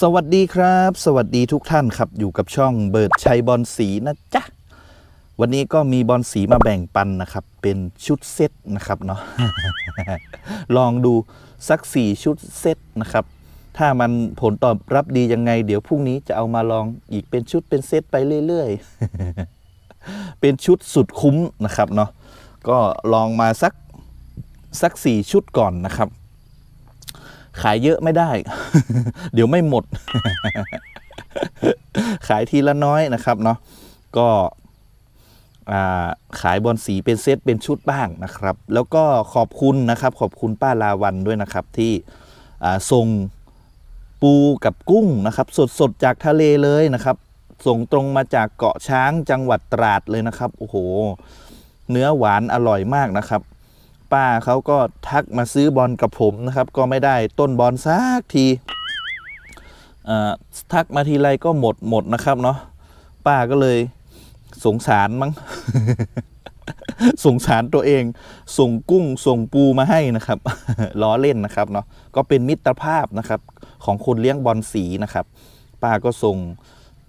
สวัสดีครับ สวัสดีทุกท่านครับ อยู่กับช่องเบิร์ดชัยบอลสีนะจ๊ะ วันนี้ก็มีบอลสีมาแบ่งปันนะครับ เป็นชุดเซตนะครับเนาะ ลองดูสักสี่ชุดเซตนะครับ ถ้ามันผลตอบรับดียังไง เดี๋ยวพรุ่งนี้จะเอามาลองอีกเป็นชุดเป็นเซตไปเรื่อยๆ เป็นชุดสุดคุ้มนะครับเนาะ ก็ลองมาสักสักสี่ชุดก่อนนะครับ ขายเยอะไม่ได้ เดี๋ยวไม่หมด ขายทีละน้อยนะครับเนาะก็ขายบอลสีเป็นเซตเป็นชุดบ้างนะครับ แล้วก็ขอบคุณนะครับ ขอบคุณป้าลาวันด้วยนะครับ ที่ส่งปูกับกุ้งนะครับ สดๆจากทะเลเลยนะครับ ส่งตรงมาจากเกาะช้างจังหวัดตราดเลยนะครับโอ้โห เนื้อหวานอร่อยมากนะครับ ป้าเขาก็ทักมาซื้อบอลกับผมนะครับ ก็ไม่ได้ต้นบอลสักทีทักมาทีไรก็หมดหมดนะครับเนาะป้าก็เลยสงสารมั้งสงสารตัวเอง ส่งกุ้งส่งปูมาให้นะครับล้อเล่นนะครับเนาะก็เป็นมิตรภาพนะครับ ของคนเลี้ยงบอลสีนะครับ ป้าก็ส่ง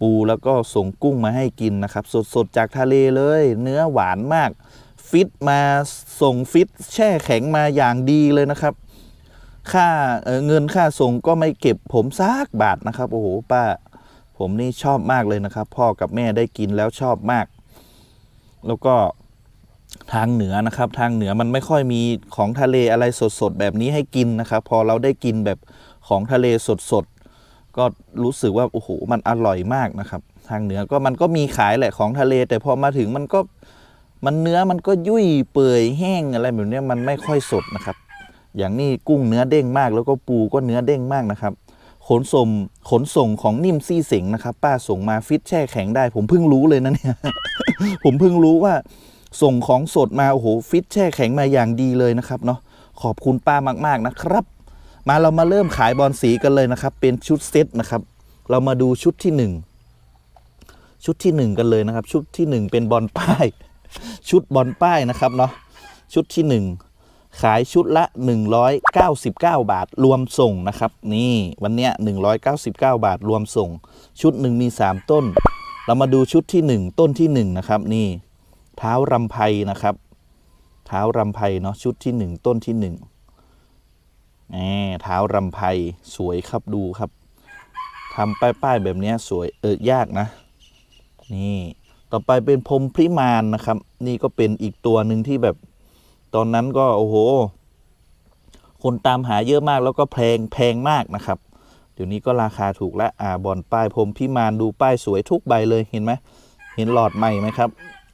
ปูแล้วก็ส่งกุ้งมาให้กินนะครับ สดๆจากทะเลเลย เนื้อหวานมาก ฟิตมาส่งฟิตแช่แข็งมาอย่างดีเลยนะครับ ค่าเเงินค่าส่งก็ไม่เก็บผมซักบาทนะครับ โอ้โหป้า ผมนี่ชอบมากเลยนะครับ พ่อกับแม่ได้กินแล้วชอบมาก แล้วก็ทางเหนือนะครับ ทางเหนือมันไม่ค่อยมีของทะเลอะไรสดๆแบบนี้ให้กินนะครับ พอเราได้กินแบบของทะเลสดๆก็รู้สึกว่าโอ้โหมันอร่อยมากนะครับ ทางเหนือก็มันก็มีขายแหละของทะเล แต่พอมาถึงมันก็ มันเนื้อมันก็ยุ่ยเปื่อยแห้งอะไรแบบนี้มันไม่ค่อยสดนะครับ อย่างนี้กุ้งเนื้อเด้งมาก แล้วก็ปูก็เนื้อเด้งมากนะครับ ขนส่งขนส่งของนิ่มซี่เสงนะครับ ป้าส่งมาฟิตแช่แข็งได้ ผมเพิ่งรู้เลยนะเนี่ย ผมเพิ่งรู้ว่าส่งของสดมาโอ้โหฟิตแช่แข็งมาอย่างดีเลยนะครับเนาะขอบคุณป้ามาก ๆนะครับ มาเรามาเริ่มขายบอลสีกันเลยนะครับ เป็นชุดเซตนะครับ เรามาดูชุดที่หนึ่งชุดที่หนึ่งกันเลยนะครับ ชุดที่หนึ่งเป็นบอลป้าย ชุดบอลป้ายนะครับเนาะชุดที่หนึ่งขายชุดละ 199 บาท รวมส่งนะครับ นี่วันเนี้ย199 บาท รวมส่ง ชุดหนึ่งมี 3 ต้น เรามาดูชุดที่ 1 ต้นที่ 1 นะครับ นี่ เท้ารำไพนะครับ เท้ารำไพเนาะชุดที่ 1 ต้นที่1นึ่งแหมเท้ารำไพสวยครับดูครับทำป้ายๆแบบเนี้ยสวยเออยากนะ นี่ ต่อไปเป็นพรมพิมานนะครับ นี่ก็เป็นอีกตัวหนึ่งที่แบบตอนนั้นก็โอ้โห คนตามหาเยอะมากแล้วก็แพงแพงมากนะครับ เดี๋ยวนี้ก็ราคาถูกและอ่าบอลป้ายพรมพิมานดูป้ายสวยทุกใบเลยเห็นไหมเห็นหลอดใหม่ไหมครับ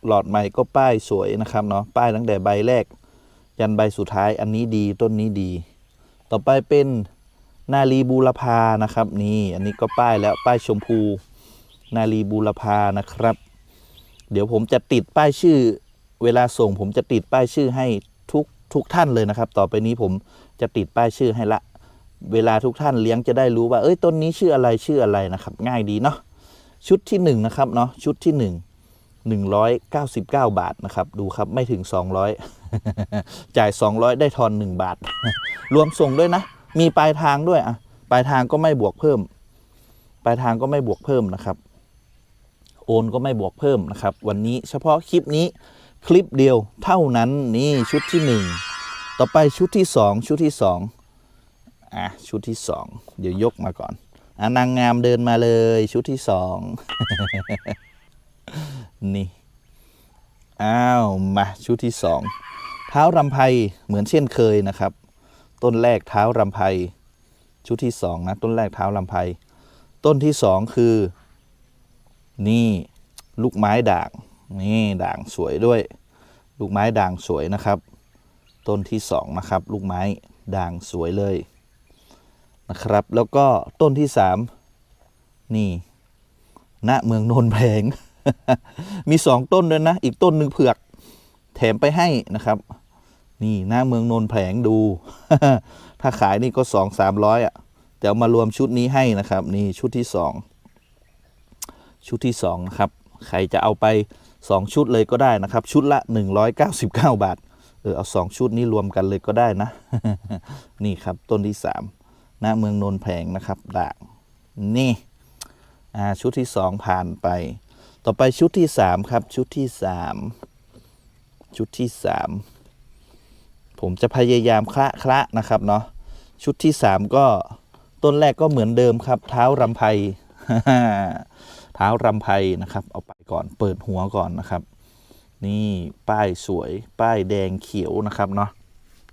หลอดใหม่ก็ป้ายสวยนะครับเนาะป้ายตั้งแต่ใบแรก ยันใบสุดท้ายอันนี้ดีต้นนี้ดี ต่อไปเป็นนาลีบูรพานะครับ นี่อันนี้ก็ป้ายแล้วป้ายชมพู นาลีบูรพานะครับ เดี๋ยวผมจะติดป้ายชื่อ เวลาส่ง ผมจะติดป้ายชื่อให้ทุกทุกท่านเลยนะครับ ต่อไปนี้ผมจะติดป้ายชื่อให้ละ เวลาทุกท่านเลี้ยงจะได้รู้ว่าเอ้ยต้นนี้ชื่ออะไรชื่ออะไรนะครับ ง่ายดีเนาะชุดที่หนึ่งนะครับเนาะชุดที่หนึ่งหนึ่งร้อยเก้าสิบเก้าบาทนะครับ ดูครับไม่ถึงสองร้อยจ่ายสองร้อยได้ทอนหนึ่งบาท รวมส่งด้วยนะ มีปลายทางด้วยอะปลายทางก็ไม่บวกเพิ่ม ปลายทางก็ไม่บวกเพิ่มนะครับ โอนก็ไม่บวกเพิ่มนะครับ วันนี้เฉพาะคลิปนี้คลิปเดียวเท่านั้นนี่ชุดที่หนึ่งต่อไปชุดที่สองชุดที่สองอะชุดที่สองเดี๋ยวยกมาก่อนอะนางงามเดินมาเลยชุดที่สองนี่อ้าวมาชุดที่สองเท้ารำไพเหมือนเช่นเคยนะครับ ต้นแรกเท้ารำไพชุดที่สองนะ ต้นแรกเท้ารำไพต้นที่สองคือ นี่ลูกไม้ด่าง นี่ด่างสวยด้วย ลูกไม้ด่างสวยนะครับ ต้นที่สองนะครับ ลูกไม้ด่างสวยเลยนะครับ แล้วก็ต้นที่สามนี่ณเมืองโนนแพง มีสองต้นด้วยนะ อีกต้นหนึ่งเผือก แถมไปให้นะครับ นี่หน้าเมืองโนนแผงดู ถ้าขายนี่ก็สองสามร้อยอะจะเอามารวมชุดนี้ให้นะครับ นี่ชุดที่สอง ชุดที่สองนะครับใครจะเอาไปสองชุดเลยก็ได้นะครับ ชุดละ 199 บาทเออเอาสองชุดนี้รวมกันเลยก็ได้นะ นี่ครับต้นที่สามหน้าเมืองนนแผงนะครับด่างนี่อ่าชุดที่สองผ่านไป ต่อไปชุดที่สามครับ ชุดที่สามชุดที่สามผมจะพยายามคละคละนะครับเนาะชุดที่สามก็ต้นแรกก็เหมือนเดิมครับ เท้ารำไพ ท้ารำไพนะครับ เอาไปก่อนเปิดหัวก่อนนะครับ นี่ป้ายสวยป้ายแดงเขียวนะครับเนาะ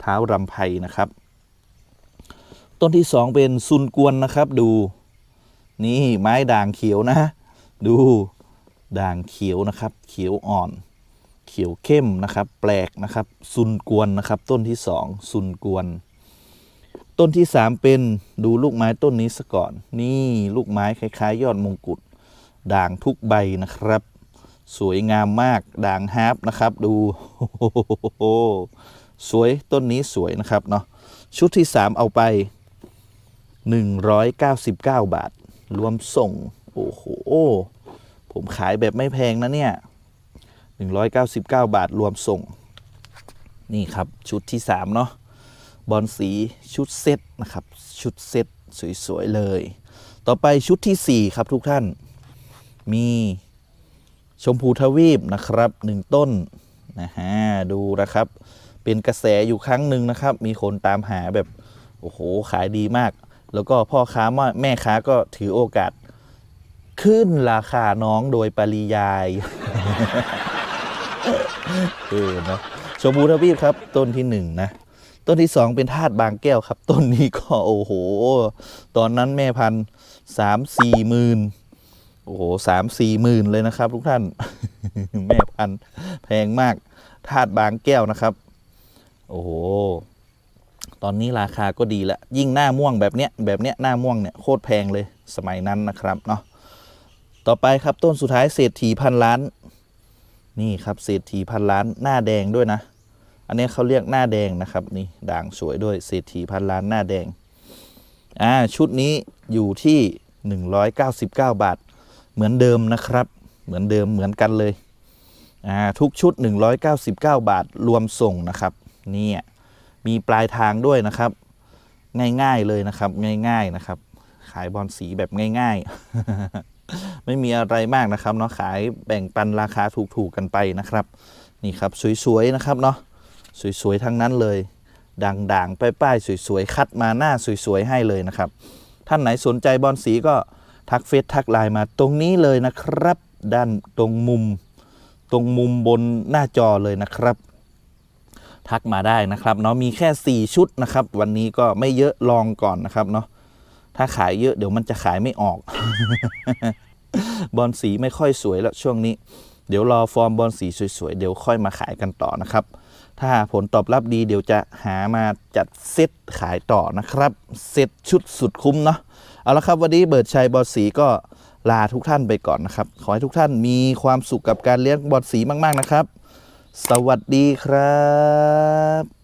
เท้ารำไพนะครับ ต้นที่สองเป็นซุนกวนนะครับดู นี่ไม้ด่างเขียวนะ ดูด่างเขียวนะครับ เขียวอ่อน เขียวเข้มนะครับ แปลกนะครับซุนกวนนะครับ ต้นที่สองซุนกวน ต้นที่สามเป็นดูลูกไม้ต้นนี้ซะก่อน นี่ลูกไม้คล้าย ๆ ยอดมงกุฎ ด่างทุกใบนะครับ สวยงามมากด่างฮาร์ปนะครับ ดูสวยต้นนี้สวยนะครับเนาะชุดที่สามเอาไป 199 บาท รวมส่ง โอ้โห ผมขายแบบไม่แพงนะเนี่ย 199 บาทรวมส่ง นี่ครับชุดที่ 3 เนาะบอลสีชุดเซตนะครับ ชุดเซตสวย ๆ เลย ต่อไปชุดทีสี่4 ครับทุกท่าน มีชมพูทวีปนะครับหนึ่งต้นนะฮะดูนะครับ เป็นกระแสอยู่ครั้งหนึ่งนะครับ มีคนตามหาแบบโอ้โหขายดีมาก แล้วก็พ่อค้าแม่ค้าก็ถือโอกาส ขึ้นราคาน้องโดยปริยายเออนะชมพูทวีปครับ ต้นที่หนึ่งนะต้นที่สองเป็นธาตุบางแก้วครับ ต้นนี้ก็โอ้โห ตอนนั้นแม่พันสามสี่หมื่น โอ้โหสามสี่หมื่นเลยนะครับ ทุกท่าน แม่พันธุ์แพงมากธาตุบางแก้วนะครับ โอ้โห ตอนนี้ราคาก็ดีละ ยิ่งหน้าม่วงแบบเนี้ย แบบเนี้ยหน้าม่วงเนี่ยโคตรแพงเลยสมัยนั้นนะครับเนาะ ต่อไปครับต้นสุดท้ายเศรษฐีพันล้าน นี่ครับเศรษฐีพันล้านหน้าแดงด้วยนะ อันนี้เขาเรียกหน้าแดงนะครับ นี่ด่างสวยด้วยเศรษฐีพันล้านหน้าแดง อ่าชุดนี้อยู่ที่ 199 บาท เหมือนเดิมนะครับ เหมือนเดิมเหมือนกันเลยอ่าทุกชุด 199 บาทรวมส่งนะครับนี่มีปลายทางด้วยนะครับ ง่ายๆเลยนะครับ ง่ายๆนะครับ ขายบอลสีแบบง่ายๆ ไม่มีอะไรมากนะครับเนาะขายแบ่งปันราคาถูกๆกันไปนะครับ นี่ครับสวยๆนะครับเนาะสวยๆทั้งนั้นเลย ด่างๆป้ายๆสวยๆคัดมาหน้าสวยๆให้เลยนะครับ ท่านไหนสนใจบอลสีก็ ทักเฟซทักไลน์มาตรงนี้เลยนะครับ ด้านตรงมุม ตรงมุมบนหน้าจอเลยนะครับ ทักมาได้นะครับเนาะมีแค่ 4 ชุดนะครับ วันนี้ก็ไม่เยอะลองก่อนนะครับเนาะถ้าขายเยอะเดี๋ยวมันจะขายไม่ออก บอลสีไม่ค่อยสวยแล้วช่วงนี้ เดี๋ยวรอฟอร์มบอลสีสวยๆเดี๋ยวค่อยมาขายกันต่อนะครับ ถ้าผลตอบรับดีเดี๋ยวจะหามาจัดเซตขายต่อนะครับ เซตชุดสุดคุ้มเนาะ เอาละครับวันนี้เบิร์ดชัยบอลสีก็ลาทุกท่านไปก่อนนะครับ ขอให้ทุกท่านมีความสุขกับการเลี้ยงบอลสีมาก ๆนะครับ สวัสดีครับ